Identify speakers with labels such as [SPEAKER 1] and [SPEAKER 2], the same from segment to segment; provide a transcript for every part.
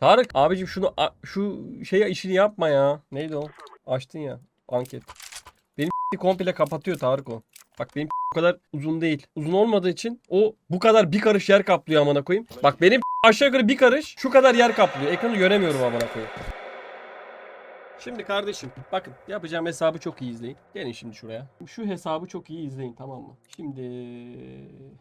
[SPEAKER 1] Tarık abicim şunu şu şey işini yapma ya. Neydi o? Açtın ya. Anket. Benim komple kapatıyor Tarık o. Bak benim o kadar uzun değil. Uzun olmadığı için o bu kadar bir karış yer kaplıyor amına koyayım. Bak benim aşağı yukarı bir karış şu kadar yer kaplıyor. Ekranı göremiyorum amına koyayım. Şimdi kardeşim bakın yapacağım hesabı çok iyi izleyin. Gelin şimdi şuraya. Şu hesabı çok iyi izleyin tamam mı? Şimdi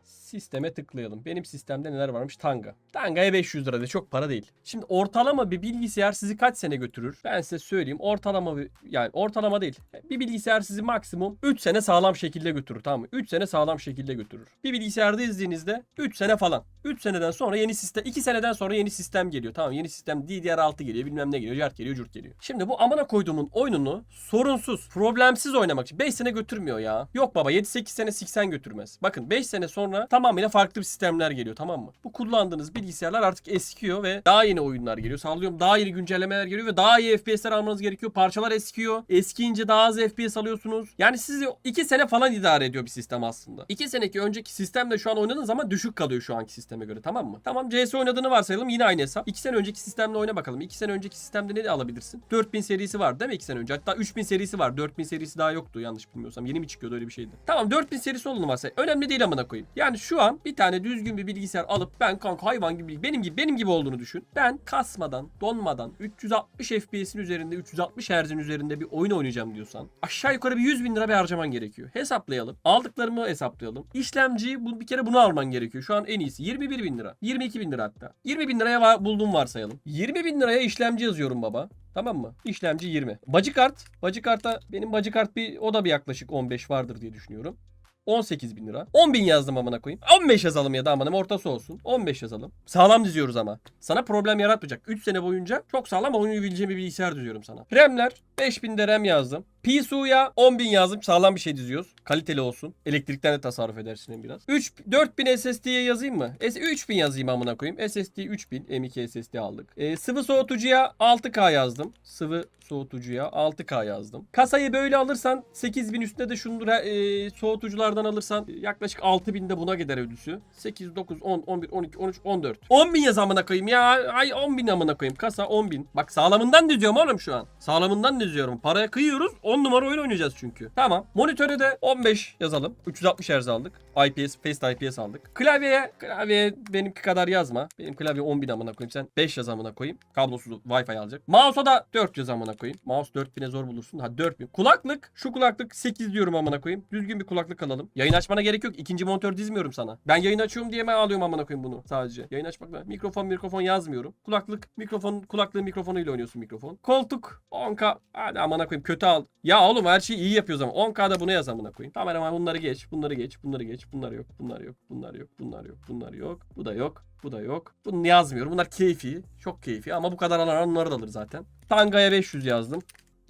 [SPEAKER 1] sisteme tıklayalım. Benim sistemde neler varmış? Tanga. Tanga'ya 500 lira de çok para değil. Şimdi ortalama bir bilgisayar sizi kaç sene götürür? Ben size söyleyeyim. Ortalama bir yani ortalama değil. Bir bilgisayar sizi maksimum 3 sene sağlam şekilde götürür tamam mı? 3 sene sağlam şekilde götürür. Bir bilgisayarda izlediğinizde 3 sene falan. 3 seneden sonra yeni sistem 2 seneden sonra yeni sistem geliyor. Tamam yeni sistem DDR6 geliyor bilmem ne geliyor. Jart geliyor cürt geliyor. Şimdi bu amına koyduğumun oyununu sorunsuz, problemsiz oynamak için 5 sene götürmüyor ya. Yok baba 7-8 sene 80 götürmez. Bakın 5 sene sonra tamamıyla farklı bir sistemler geliyor tamam mı? Bu kullandığınız bilgisayarlar artık eskiyor ve daha yeni oyunlar geliyor. Sallıyorum daha yeni güncellemeler geliyor ve daha iyi FPS'ler almanız gerekiyor. Parçalar eskiyor. Eskiyince daha az FPS alıyorsunuz. Yani sizi 2 sene falan idare ediyor bir sistem aslında. 2 seneki önceki sistemle şu an oynadığınız zaman düşük kalıyor şu anki sisteme göre tamam mı? Tamam CS oynadığını varsayalım yine aynı hesap. 2 sene önceki sistemle oyna bakalım. 2 sene önceki sistemde ne alabilirsin? 4000 serisi var değil mi 2 sene önce? Hatta 3000 serisi var. 4000 serisi daha yoktu yanlış bilmiyorsam. Yeni mi çıkıyordu öyle bir şeydi. Tamam 4000 serisi olduğunu varsay. Önemli değil amına koyayım. Yani şu an bir tane düzgün bir bilgisayar alıp ben kanka hayvan gibi benim gibi benim gibi olduğunu düşün. Ben kasmadan, donmadan 360 FPS'in üzerinde 360 Hz'in üzerinde bir oyun oynayacağım diyorsan aşağı yukarı bir 100 bin lira bir harcaman gerekiyor. Hesaplayalım. Aldıklarımı hesaplayalım. İşlemci bu bir kere bunu alman gerekiyor. Şu an en iyisi 21 bin lira. 22 bin lira hatta. 20 bin liraya buldum varsayalım. 20 bin liraya işlemci yazıyorum baba. Tamam mı? İşlemci 20. Bacı kart. Bacı karta benim bacı kart bir o da bir yaklaşık 15 vardır diye düşünüyorum. 18 bin lira. 10 bin yazdım amına koyayım. 15 yazalım ya da amanım ortası olsun. 15 yazalım. Sağlam diziyoruz ama. Sana problem yaratmayacak. 3 sene boyunca çok sağlam oynayabileceğim bir bilgisayar diziyorum sana. RAM'ler 5000 de RAM yazdım. PSU'ya 10 bin yazdım. Sağlam bir şey diziyoruz. Kaliteli olsun. Elektrikten de tasarruf edersin hem biraz. 3 4000 SSD'ye yazayım mı? S 3000 yazayım amına koyayım. SSD 3000 M2 SSD aldık. Ee, sıvı soğutucuya 6K yazdım. Sıvı soğutucuya 6K yazdım. Kasayı böyle alırsan 8000 üstünde de şunu e, soğutuculardan alırsan yaklaşık 6000 de buna gider ödüsü. 8, 9, 10, 11, 12, 13, 14. 10 bin yaz amına koyayım ya. Ay 10 bin amına koyayım. Kasa 10 bin. Bak sağlamından diziyorum oğlum şu an. Sağlamından diziyorum. Paraya kıyıyoruz. 10 numara oyun oynayacağız çünkü. Tamam. Monitöre de 15 yazalım. 360 Hz aldık. IPS, Face IPS aldık. Klavyeye, klavyeye benimki kadar yazma. Benim klavye 10 bin amına koyayım. Sen 5 yaz amına koyayım. Kablosuz Wi-Fi alacak. Mouse'a da 4 yaz amına koyayım. Mouse 4000'e zor bulursun. Ha 4000. Kulaklık. Şu kulaklık 8 diyorum amına koyayım. Düzgün bir kulaklık alalım. Yayın açmana gerek yok. İkinci monitör dizmiyorum sana. Ben yayın açıyorum diye mi alıyorum amına koyayım bunu sadece. Yayın açmakla. Mikrofon mikrofon yazmıyorum. Kulaklık mikrofon kulaklığı mikrofonuyla oynuyorsun mikrofon. Koltuk 10K. Hadi amına koyayım kötü al. Ya oğlum her şeyi iyi yapıyoruz ama 10K'da bunu yaz amına koyayım. Tamam ama bunları geç. Bunları geç. Bunları geç. Bunlar yok. Bunlar yok. Bunlar yok. Bunlar yok. Bunlar yok. Bu da yok. Bu da yok. Bunu yazmıyorum. Bunlar keyfi. Çok keyfi ama bu kadar alan onları da alır zaten. Tanga'ya 500 yazdım.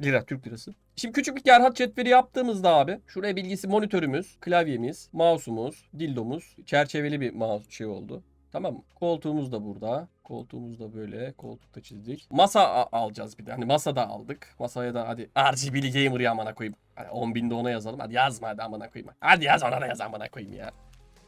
[SPEAKER 1] Lira, Türk lirası. Şimdi küçük bir gerhat cetveli yaptığımızda abi şuraya bilgisi monitörümüz, klavyemiz, mouse'umuz, dildomuz, çerçeveli bir mouse şey oldu. Tamam? Koltuğumuz da burada. Koltuğumuz da böyle. Koltukta çizdik. Masa alacağız bir de. Hani masa da aldık. Masaya da hadi RGB'li gamer'ı amına koyayım. Hani 10 bin de ona yazalım. Hadi yazma hadi amına koyayım. Hadi yaz ona da yaz amına koyayım ya.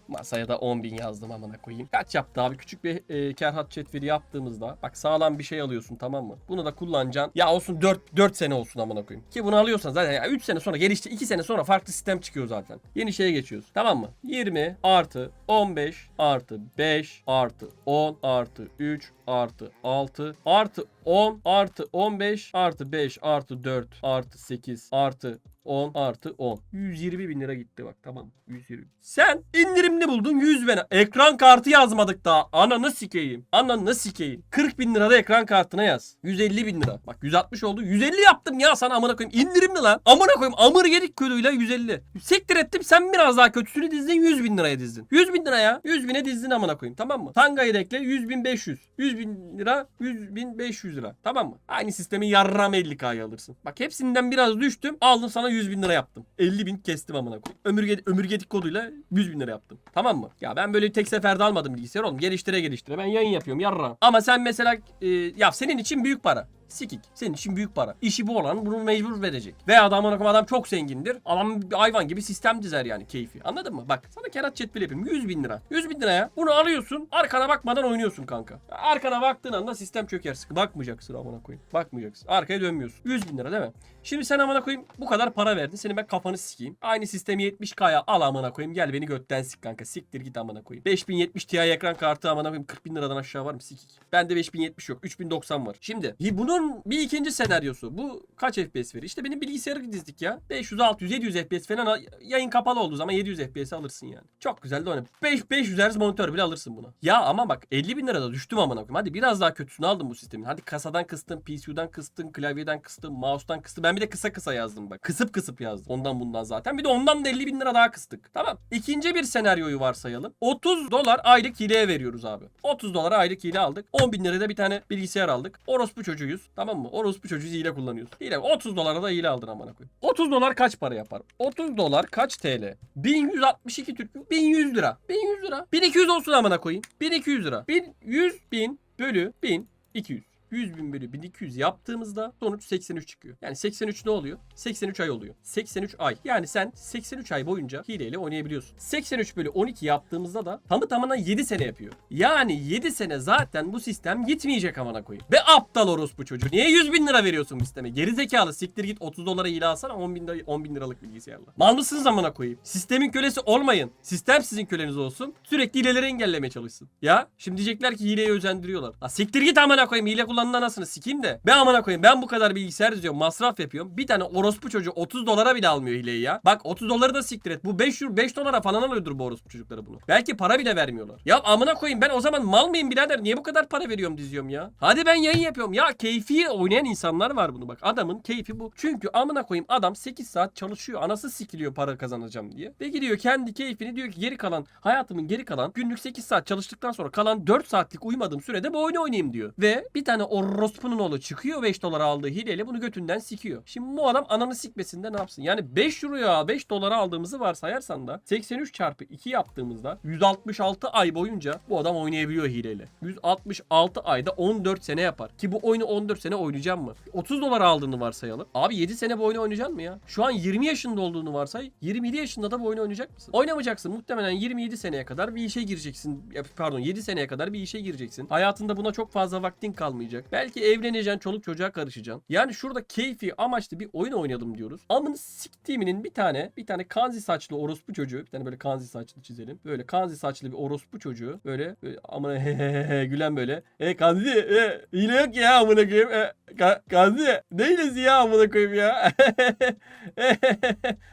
[SPEAKER 1] Masaya da 10 bin yazdım amına koyayım. Kaç yaptı abi? Küçük bir e, kerhat cetveli yaptığımızda bak sağlam bir şey alıyorsun tamam mı? Bunu da kullanacaksın. Ya olsun 4 4 sene olsun amına koyayım. Ki bunu alıyorsan zaten ya 3 sene sonra gelişti 2 sene sonra farklı sistem çıkıyor zaten. Yeni şeye geçiyoruz. Tamam mı? 20 artı 15 artı 5 artı 10 artı 3 artı 6 artı 10 artı 15 artı 5 artı 4 artı 8 artı 10 artı 10. 120 bin lira gitti bak tamam mı? 120. Sen indirimli buldun 100 bin. Ekran kartı yazmadık daha. Ananı sikeyim. Ananı sikeyim. 40 bin lira da ekran kartına yaz. 150 bin lira. Bak 160 oldu. 150 yaptım ya sana amına koyayım. İndirimli lan. Amına koyayım. Amır yedik kuyruğuyla 150. Sektir ettim. Sen biraz daha kötüsünü dizdin 100 bin liraya dizdin. 100 bin lira ya. 100 bine dizdin amına koyayım. Tamam mı? Tanga'yı da ekle 100 bin 500. 100 bin lira 100 bin 500 lira. Tamam mı? Aynı sistemi yarram 50k'ya alırsın. Bak hepsinden biraz düştüm. Aldım sana 100 bin lira yaptım. 50 bin kestim amına koyayım. Ömürge, ömürgedik koduyla 100 bin lira yaptım. Tamam mı? Ya ben böyle tek seferde almadım bilgisayar oğlum. Geliştire geliştire. Ben yayın yapıyorum yarram. Ama sen mesela e, ya senin için büyük para. Sikik. Senin için büyük para. İşi bu olan bunu mecbur verecek. Veya adam amına koyayım adam çok zengindir. Adam hayvan gibi sistem dizer yani keyfi. Anladın mı? Bak sana kerat çetvil yapayım. 100 bin lira. 100 bin liraya bunu alıyorsun. Arkana bakmadan oynuyorsun kanka. Arkana baktığın anda sistem çökersin. Bakmayacaksın amına koyayım. Bakmayacaksın. Arkaya dönmüyorsun. 100 bin lira değil mi? Şimdi sen amına koyayım bu kadar para verdin. Senin ben kafanı sikeyim. Aynı sistemi 70k'ya al amına koyayım. Gel beni götten sik kanka. Siktir git amına koyayım. 5070 Ti ekran kartı amına koyayım. 40 bin liradan aşağı var mı sikik? Bende 5070 yok. 3090 var. Şimdi hi- bunun bir ikinci senaryosu. Bu kaç FPS verir? İşte benim bilgisayarı dizdik ya. 500, 600, 700 FPS falan al- yayın kapalı olduğu zaman 700 FPS alırsın yani. Çok güzel de oyna. 5, 500 Hz monitör bile alırsın buna. Ya ama bak 50 bin lirada düştüm amına koyayım. Hadi biraz daha kötüsünü aldım bu sistemin. Hadi kasadan kıstın, PCU'dan kıstın, klavyeden kıstın, mouse'dan kıstın. Ben bir de kısa kısa yazdım bak. Kısıp kısıp yazdım. Ondan bundan zaten. Bir de ondan da 50 bin lira daha kıstık. Tamam. İkinci bir senaryoyu varsayalım. 30 dolar aylık hileye veriyoruz abi. 30 dolara aylık hile aldık. 10 bin liraya da bir tane bilgisayar aldık. Orospu çocuğuyuz. Tamam mı? Orospu çocuğu hile kullanıyoruz. Hile 30 dolara da hile aldın amına koyayım. 30 dolar kaç para yapar? 30 dolar kaç TL? 1162 Türk 1100 lira. 1100 lira. 1200 olsun amına koyayım. 1200 lira. 1100 bin bölü 1200. 100 bin bölü 1200 yaptığımızda sonuç 83 çıkıyor. Yani 83 ne oluyor? 83 ay oluyor. 83 ay. Yani sen 83 ay boyunca hileyle oynayabiliyorsun. 83 bölü 12 yaptığımızda da tamı tamına 7 sene yapıyor. Yani 7 sene zaten bu sistem gitmeyecek amına koyayım. Ve aptal orospu çocuğu. Niye 100 bin lira veriyorsun bu sisteme? Geri zekalı siktir git 30 dolara hile alsana 10 bin, lira- 10 bin liralık bilgisayarla. Mal mısınız amına koyayım? Sistemin kölesi olmayın. Sistem sizin köleniz olsun. Sürekli hileleri engellemeye çalışsın. Ya şimdi diyecekler ki hileyi özendiriyorlar. Ha siktir git amına koyayım hile kullanın anasını sikeyim de. Ben amına koyayım ben bu kadar bilgisayar diziyorum masraf yapıyorum. Bir tane orospu çocuğu 30 dolara bile almıyor hileyi ya. Bak 30 doları da siktir et. Bu 5 euro 5 dolara falan alıyordur bu orospu çocukları bunu. Belki para bile vermiyorlar. Ya amına koyayım ben o zaman mal mıyım birader? Niye bu kadar para veriyorum diziyorum ya? Hadi ben yayın yapıyorum. Ya keyfi oynayan insanlar var bunu bak. Adamın keyfi bu. Çünkü amına koyayım adam 8 saat çalışıyor. Anası sikiliyor para kazanacağım diye. Ve gidiyor kendi keyfini diyor ki geri kalan hayatımın geri kalan günlük 8 saat çalıştıktan sonra kalan 4 saatlik uyumadığım sürede bu oyunu oynayayım diyor. Ve bir tane orospunun oğlu çıkıyor 5 dolara aldığı hileyle bunu götünden sikiyor. Şimdi bu adam ananı sikmesinde ne yapsın? Yani 5 euroya 5 dolara aldığımızı varsayarsan da 83 çarpı 2 yaptığımızda 166 ay boyunca bu adam oynayabiliyor hileyle. 166 ayda 14 sene yapar. Ki bu oyunu 14 sene oynayacağım mı? 30 dolara aldığını varsayalım. Abi 7 sene bu oyunu oynayacaksın mı ya? Şu an 20 yaşında olduğunu varsay. 27 yaşında da bu oyunu oynayacak mısın? Oynamayacaksın. Muhtemelen 27 seneye kadar bir işe gireceksin. Pardon 7 seneye kadar bir işe gireceksin. Hayatında buna çok fazla vaktin kalmayacak. Belki evleneceksin, çoluk çocuğa karışacaksın. Yani şurada keyfi amaçlı bir oyun oynayalım diyoruz. Amını siktiğiminin bir tane bir tane kanzi saçlı orospu çocuğu. Bir tane böyle kanzi saçlı çizelim. Böyle kanzi saçlı bir orospu çocuğu. Böyle, böyle amına hehehe gülen böyle. E kanzi e, hile yok ya amına koyayım. E, ka, kanzi ne hilesi ya amına koyayım ya.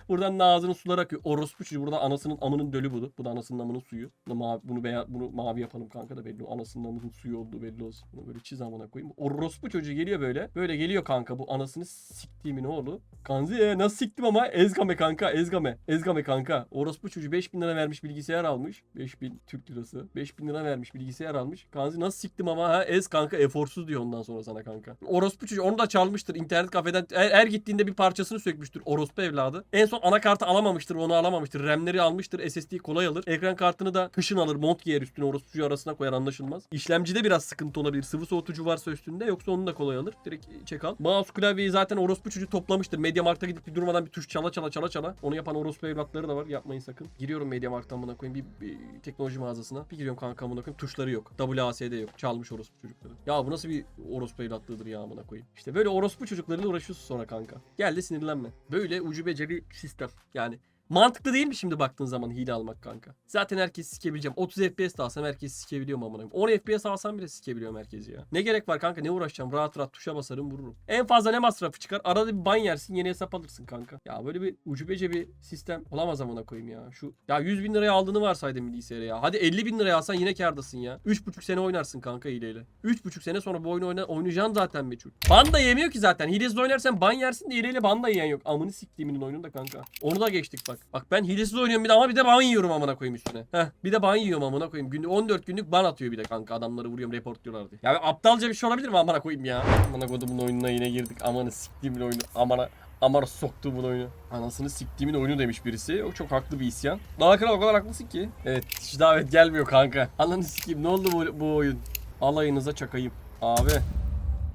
[SPEAKER 1] Buradan da ağzının sular akıyor. Orospu çocuğu. Burada anasının amının dölü bu. Bu da anasının amının suyu. Bunu mavi, bunu, beya, bunu mavi yapalım kanka da belli. Anasının amının suyu olduğu belli olsun. Bunu böyle çiz amına koyayım. Orospu çocuğu geliyor böyle. Böyle geliyor kanka bu anasını siktiğimin oğlu. Kanzi e, nasıl siktim ama ezgame kanka ezgame. Ezgame kanka. Orospu çocuğu 5000 lira vermiş bilgisayar almış. 5000 Türk lirası. 5000 lira vermiş bilgisayar almış. Kanzi nasıl siktim ama ha ez kanka eforsuz diyor ondan sonra sana kanka. Orospu çocuğu onu da çalmıştır. internet kafeden her, her gittiğinde bir parçasını sökmüştür. Orospu evladı. En son anakartı alamamıştır. Onu alamamıştır. RAM'leri almıştır. SSD'yi kolay alır. Ekran kartını da kışın alır. Mont giyer üstüne orospu çocuğu arasına koyar anlaşılmaz. İşlemcide biraz sıkıntı olabilir. Sıvı soğutucu varsa üstünde yoksa onu da kolay alır. Direkt çek al. Mouse klavyeyi zaten orospu çocuğu toplamıştır. Mediamarkt'a gidip bir durmadan bir tuş çala çala çala çala. Onu yapan orospu evlatları da var. Yapmayın sakın. Giriyorum Mediamarkt'tan buna koyayım. Bir, bir teknoloji mağazasına. Bir giriyorum kanka amına koyayım. Tuşları yok. WASD yok. Çalmış orospu çocukları. Ya bu nasıl bir orospu evlatlığıdır ya amına koyayım. İşte böyle orospu çocuklarıyla uğraşıyorsun sonra kanka. Gel de sinirlenme. Böyle ucubece bir sistem. Yani Mantıklı değil mi şimdi baktığın zaman hile almak kanka? Zaten herkes sikebileceğim. 30 FPS de alsam herkes sikebiliyorum amına koyayım. 10 FPS alsam bile sikebiliyorum herkesi ya. Ne gerek var kanka? Ne uğraşacağım? Rahat rahat tuşa basarım vururum. En fazla ne masrafı çıkar? Arada bir ban yersin yeni hesap alırsın kanka. Ya böyle bir ucubece bir sistem olamaz amına koyayım ya. Şu ya 100 bin liraya aldığını varsaydım bilgisayarı ya. Hadi 50 bin liraya alsan yine kârdasın ya. 3,5 sene oynarsın kanka hileyle. 3,5 sene sonra bu oyunu oyna, oynayacaksın zaten meçhul. Ban da yemiyor ki zaten. Hilesiz oynarsan ban yersin de hileyle ban da yiyen yok. Amını siktiğimin oyununda kanka. Onu da geçtik bak. Bak ben hilesiz oynuyorum bir de ama bir de ban yiyorum amına koyayım üstüne. Heh bir de ban yiyorum amına koyayım. Günlük 14 günlük ban atıyor bir de kanka. Adamları vuruyorum report diyorlar diye. Ya aptalca bir şey olabilir mi amına koyayım ya? Amına kodumun oyununa yine girdik. Amanı siktiğimin oyunu. Amana Amara soktuğumun oyunu. Anasını siktiğimin oyunu demiş birisi. O çok haklı bir isyan. Daha kral o kadar haklısın ki. Evet hiç davet gelmiyor kanka. Ananı sikeyim ne oldu bu, bu oyun? Alayınıza çakayım. Abi.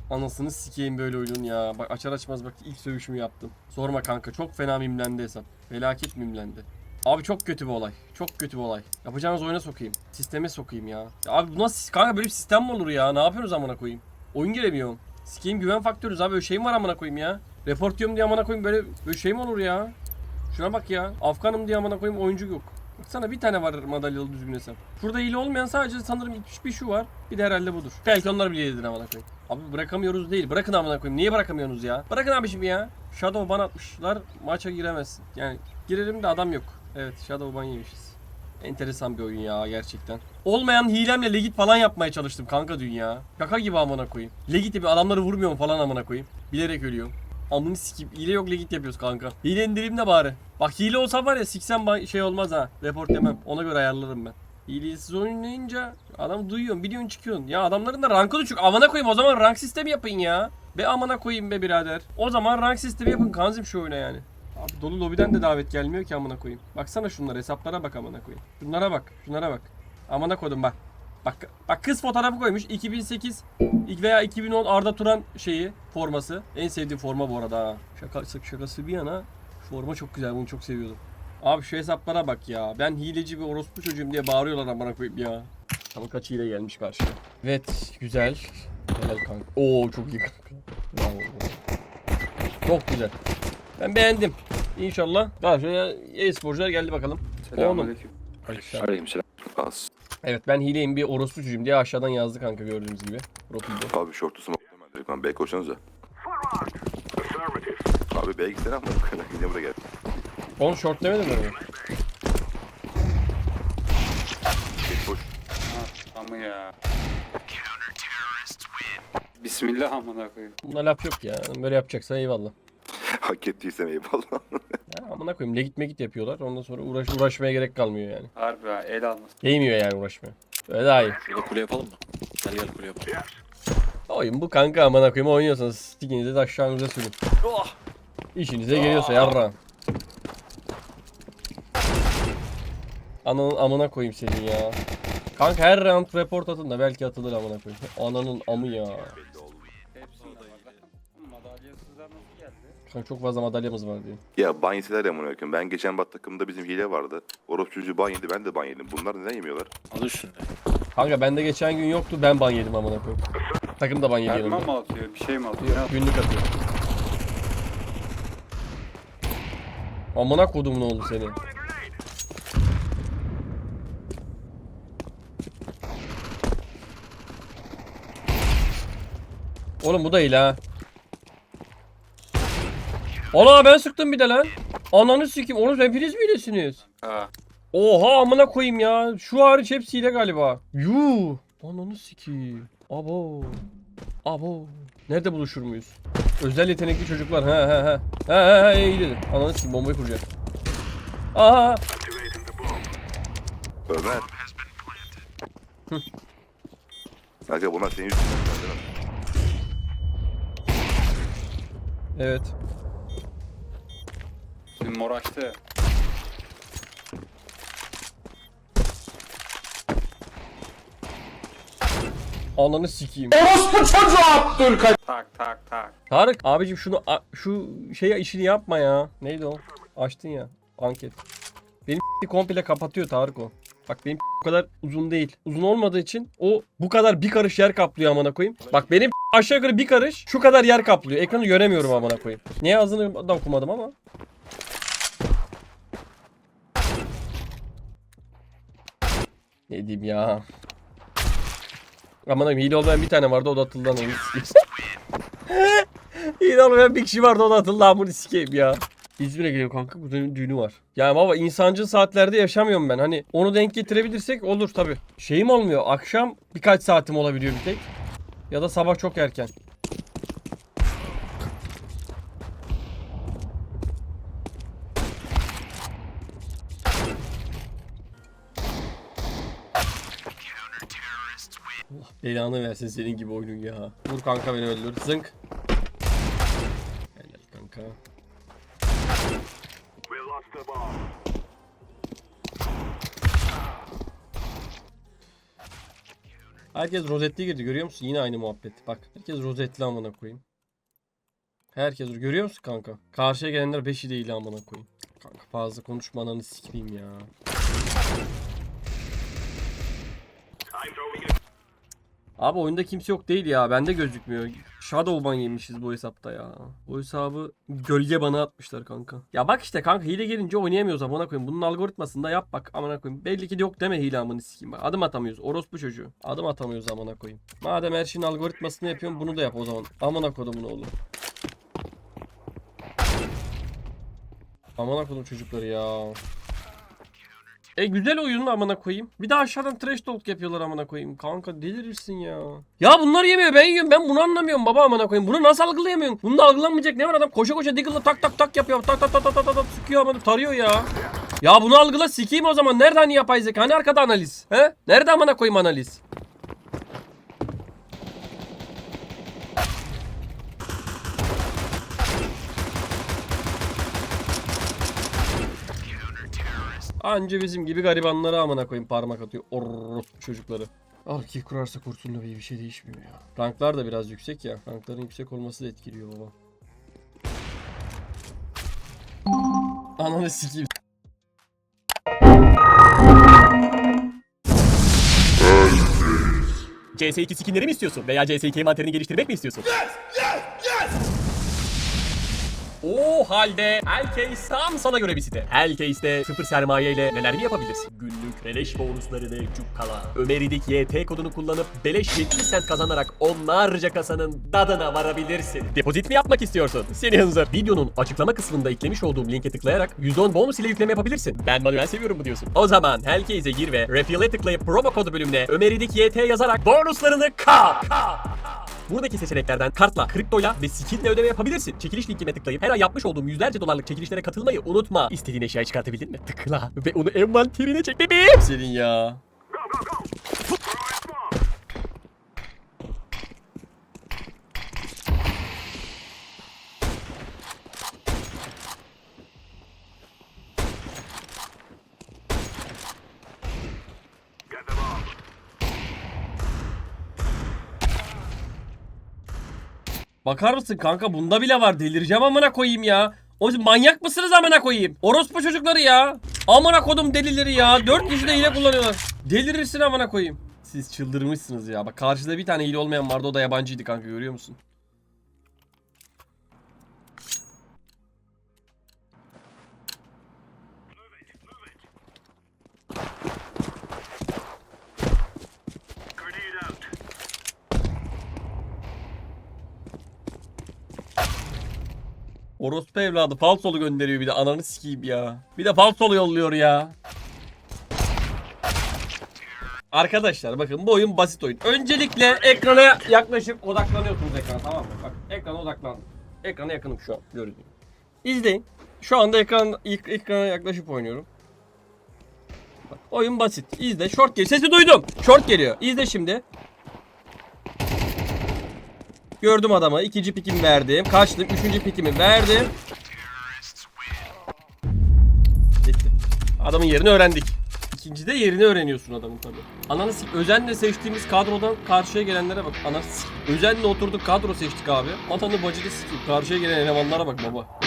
[SPEAKER 1] Anasını sikeyim böyle oyunun ya. Bak açar açmaz bak ilk sövüşümü yaptım. Sorma kanka çok fena mimlendi hesap. Felaket mimlendi. Abi çok kötü bir olay. Çok kötü bir olay. Yapacağınız oyuna sokayım. Sisteme sokayım ya. ya abi bu nasıl kanka böyle bir sistem mi olur ya? Ne yapıyorsunuz amına koyayım? Oyun giremiyorum. Sikeyim güven faktörüz abi. Böyle şey mi var amına koyayım ya? Report diye amına koyayım böyle böyle şey mi olur ya? Şuna bak ya. Afganım diye amına koyayım oyuncu yok. Baksana bir tane var madalyalı düzgün hesap. Şurada hile olmayan sadece sanırım bir şu var. Bir de herhalde budur. Belki onlar bile hiledir amına koyayım. Abi bırakamıyoruz değil. Bırakın amına koyayım. Niye bırakamıyorsunuz ya? Bırakın abi şimdi ya. Shadow ban atmışlar. Maça giremezsin. Yani girelim de adam yok. Evet Shadow ban yemişiz. Enteresan bir oyun ya gerçekten. Olmayan hilemle legit falan yapmaya çalıştım kanka dünya. Şaka gibi amına koyayım. Legit bir adamları vurmuyorum falan amına koyayım. Bilerek ölüyorum. Amını sikip hile yok legit yapıyoruz kanka. Hile indireyim de bari. Bak hile olsa var ya siksen şey olmaz ha. Report demem. Ona göre ayarlarım ben. Hilesiz oynayınca adam duyuyorsun biliyorsun çıkıyorsun. Ya adamların da rankı düşük. Amına koyayım o zaman rank sistemi yapın ya. Be amına koyayım be birader. O zaman rank sistemi yapın kanzim şu oyuna yani. Abi dolu lobiden de davet gelmiyor ki amına koyayım. Baksana şunlara hesaplara bak amına koyayım. Şunlara bak şunlara bak. Amına koydum bak. Bak bak kız fotoğrafı koymuş 2008 ilk veya 2010 Arda Turan şeyi forması. En sevdiğim forma bu arada ha. Şaka şakası bir yana forma çok güzel bunu çok seviyordum. Abi şu hesaplara bak ya. Ben hileci bir orospu çocuğum diye bağırıyorlar amına koyayım ya. Ama kaç hile gelmiş karşıya. Evet güzel. Helal kanka. Oo çok iyi kanka. Bravo. Çok güzel. Ben beğendim. İnşallah. Karşıya e-sporcular geldi bakalım.
[SPEAKER 2] Selamünaleyküm.
[SPEAKER 1] Aleykümselam.
[SPEAKER 2] Aleykümselam. Az.
[SPEAKER 1] Evet ben hileyim bir orospu çocuğum diye aşağıdan yazdı kanka gördüğünüz gibi. Profilde.
[SPEAKER 2] Abi şortu smoke hemen direkt lan B koşsanıza. Abi B'ye gitsene ama yine buraya gel.
[SPEAKER 1] Oğlum short demedim mi?
[SPEAKER 2] Geç koş.
[SPEAKER 3] Ama ya. Bismillah amına koyayım.
[SPEAKER 1] Buna laf yok ya. Böyle yapacaksa eyvallah.
[SPEAKER 2] Hak ettiysem eyvallah.
[SPEAKER 1] Amına koyayım legit megit yapıyorlar. Ondan sonra uğraş uğraşmaya gerek kalmıyor yani.
[SPEAKER 3] Harbi ha el almasın.
[SPEAKER 1] Değmiyor yani uğraşmaya. Öyle daha iyi.
[SPEAKER 4] Burada kule yapalım mı? Gel gel kule yapalım.
[SPEAKER 1] Oyun bu kanka amına koyayım oynuyorsanız stikinizi de aşağınıza sürün. İşinize geliyorsa yarra. Ananın amına koyayım senin ya. Kanka her round report atın da belki atılır amına koyayım. Ananın amı ya.
[SPEAKER 3] Nasıl geldi?
[SPEAKER 1] Kanka çok fazla madalyamız var diye.
[SPEAKER 2] ya ban yeseler ya amına koyayım. Ben geçen bat takımda bizim hile vardı. Orospu çocuğu ban yedi ben de ban yedim. Bunlar neden yemiyorlar?
[SPEAKER 4] Adı üstünde.
[SPEAKER 1] Kanka bende geçen gün yoktu ben ban yedim amına koyayım. Takım da ban yedi
[SPEAKER 3] Mermi
[SPEAKER 1] yanımda.
[SPEAKER 3] mı atıyor? Bir şey mi atıyor? Ne atıyor?
[SPEAKER 1] Günlük atıyor. Amına kodum ne oldu seni? Oğlum bu da iyi ha. Ana ben sıktım bir de lan. Ananı sikeyim. Oğlum hepiniz mi iyilesiniz?
[SPEAKER 3] Ha.
[SPEAKER 1] Oha amına koyayım ya. Şu hariç hepsi hile galiba. Yuh. Ananı sikeyim. Abo. Abo. Nerede buluşur muyuz? Özel yetenekli çocuklar. He he he. He he he iyi dedi. Ananı sikeyim bombayı kuracak. Aha.
[SPEAKER 2] Ömer. Kanka bunlar senin yüzünden?
[SPEAKER 1] Evet.
[SPEAKER 3] Şimdi mor açtı.
[SPEAKER 1] Ananı sikeyim.
[SPEAKER 3] Tak tak tak.
[SPEAKER 1] Tarık abicim şunu a- şu şey işini yapma ya. Neydi o? Açtın ya. Anket. Benim komple kapatıyor Tarık o. Bak benim bu kadar uzun değil. Uzun olmadığı için o bu kadar bir karış yer kaplıyor amına koyayım. Bak benim aşağı yukarı bir karış şu kadar yer kaplıyor. Ekranı göremiyorum amına koyayım. Niye yazdığını da okumadım ama. Ne diyeyim ya. Aman Allah'ım hile olmayan bir tane vardı o da atıldı sikeyim. hile olmayan bir kişi vardı o da atıldı amını sikeyim ya. İzmir'e geliyor kanka kuzenin düğünü var. Ya baba insancıl saatlerde yaşamıyorum ben. Hani onu denk getirebilirsek olur tabi. Şeyim olmuyor. Akşam birkaç saatim olabiliyor bir tek. Ya da sabah çok erken. Belanı versin senin gibi oyunun ya. Vur kanka beni öldür. Zınk. Helal kanka. Herkes rozetli girdi görüyor musun? Yine aynı muhabbet. Bak herkes rozetli amına koyayım. Herkes görüyor musun kanka? Karşıya gelenler 5'i değil amına koyayım. Kanka fazla konuşma ananı sikmeyeyim ya. Abi oyunda kimse yok değil ya. Bende gözükmüyor. Shadowban yemişiz bu hesapta ya. Bu hesabı gölge bana atmışlar kanka. Ya bak işte kanka hile gelince oynayamıyoruz amına koyayım. Bunun algoritmasını da yap bak amına koyayım. Belli ki de yok deme hile amını sikeyim. Bak, Adım atamıyoruz. Orospu çocuğu. Adım atamıyoruz amına koyayım. Madem her şeyin algoritmasını yapıyorum bunu da yap o zaman. Amına kodumun oğlu. Amına kodum çocukları ya. E güzel oyun amına koyayım. Bir de aşağıdan trash talk yapıyorlar amına koyayım. Kanka delirirsin ya. Ya bunlar yemiyor ben yiyorum. Ben bunu anlamıyorum baba amına koyayım. Bunu nasıl algılayamıyorsun? Bunu da algılanmayacak ne var adam koşa koşa Deagle'la tak tak tak yapıyor. Tak tak tak tak tak tak sıkıyor amına tarıyor ya. Ya bunu algıla sikeyim o zaman. Nerede hani yapay zeka? Hani arkada analiz? He? Nerede amına koyayım analiz? Anca bizim gibi garibanlara amına koyayım parmak atıyor. Orospu çocukları. Al ki kurarsa kursun da bir şey değişmiyor ya. Ranklar da biraz yüksek ya. Rankların yüksek olması da etkiliyor baba. Ananı sikeyim.
[SPEAKER 5] CS2 skinleri mi istiyorsun? Veya CS2 materyalini geliştirmek mi istiyorsun? O halde Hellcase tam sana göre bir site. Hellcase'de sıfır sermaye ile neler mi yapabilirsin? Günlük beleş bonuslarını cukkala. Ömeridik YT kodunu kullanıp beleş 70 sent kazanarak onlarca kasanın dadına varabilirsin. Depozit mi yapmak istiyorsun? Seni hınzır. Videonun açıklama kısmında eklemiş olduğum linke tıklayarak %10 bonus ile yükleme yapabilirsin. Ben manuel seviyorum bu diyorsun. O zaman Hellcase'e gir ve Refill'e tıklayıp promo kodu bölümüne Ömeridik YT yazarak bonuslarını kap. kap. Buradaki seçeneklerden kartla, kriptoyla ve skinle ödeme yapabilirsin. Çekiliş linkine tıklayıp her ay yapmış olduğum yüzlerce dolarlık çekilişlere katılmayı unutma. İstediğin eşyayı çıkartabildin mi? Tıkla ve onu envanterine çek bebeğim.
[SPEAKER 1] Senin ya. Bakar mısın kanka bunda bile var delireceğim amına koyayım ya. O manyak mısınız amına koyayım? Orospu çocukları ya. Amına kodum delileri ya. Dört kişi de hile kullanıyorlar. Delirirsin amına koyayım. Siz çıldırmışsınız ya. Bak karşıda bir tane hile olmayan vardı o da yabancıydı kanka görüyor musun? Orospu evladı falsolu gönderiyor bir de ananı sikeyim ya. Bir de falsolu yolluyor ya. Arkadaşlar bakın bu oyun basit oyun. Öncelikle ekrana yaklaşıp odaklanıyorsunuz ekrana tamam mı? Bak ekrana odaklandım. Ekrana yakınım şu an gibi. İzleyin. Şu anda ekran ekrana yaklaşıp oynuyorum. Bak, oyun basit. İzle. Short geliyor. Sesi duydum. Short geliyor. İzle şimdi. Gördüm adamı. İkinci pikimi verdim. Kaçtım. Üçüncü pikimi verdim. Bitti. Adamın yerini öğrendik. İkincide yerini öğreniyorsun adamın tabii. Ananı sik. Özenle seçtiğimiz kadrodan karşıya gelenlere bak. Ananı sik. Özenle oturduk kadro seçtik abi. Atanı bacını sikeyim. Karşıya gelen elemanlara bak baba.